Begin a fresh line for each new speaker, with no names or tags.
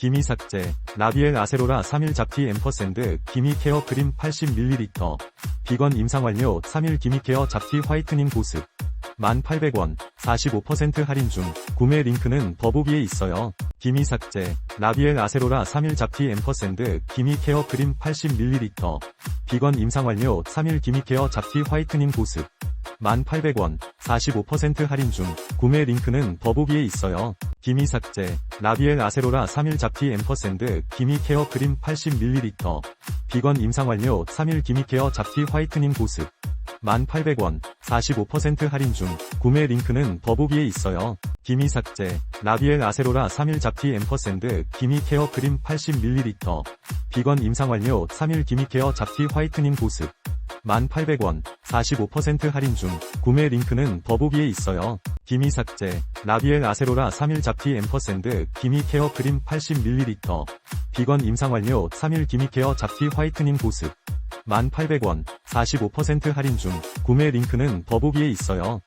기미 삭제, 라비엘 아세로라 3일 잡티 앰퍼샌드 기미 케어 크림 80ml, 비건 임상 완료 3일 기미 케어 잡티 화이트닝 보습, 1,800원, 45% 할인 중, 구매 링크는 더보기에 있어요. 기미 삭제, 라비엘 아세로라 3일 잡티 앰퍼샌드 기미 케어 크림 80ml, 비건 임상 완료 3일 기미 케어 잡티 화이트닝 보습, 1,800원, 45% 할인 중, 구매 링크는 더보기에 있어요. 기미 삭제, 라비엘 아세로라 3일 잡티 앰퍼샌드 기미 케어 크림 80ml, 비건 임상 완료 3일 기미 케어 잡티 화이트닝 보습, 1,800원, 45% 할인 중, 구매 링크는 더보기에 있어요. 기미 삭제, 라비엘 아세로라 3일 잡티 앰퍼샌드 기미 케어 크림 80ml, 비건 임상 완료 3일 기미 케어 잡티 화이트닝 보습, 1,800원, 45% 할인 중, 구매 링크는 더보기에 있어요. 기미 삭제, 라비엘 아세로라 3일 잡티 앰퍼샌드 기미 케어 크림 80ml, 비건 임상 완료 3일 기미 케어 잡티 화이트닝 보습, 1,800원, 45% 할인 중, 구매 링크는 더보기에 있어요.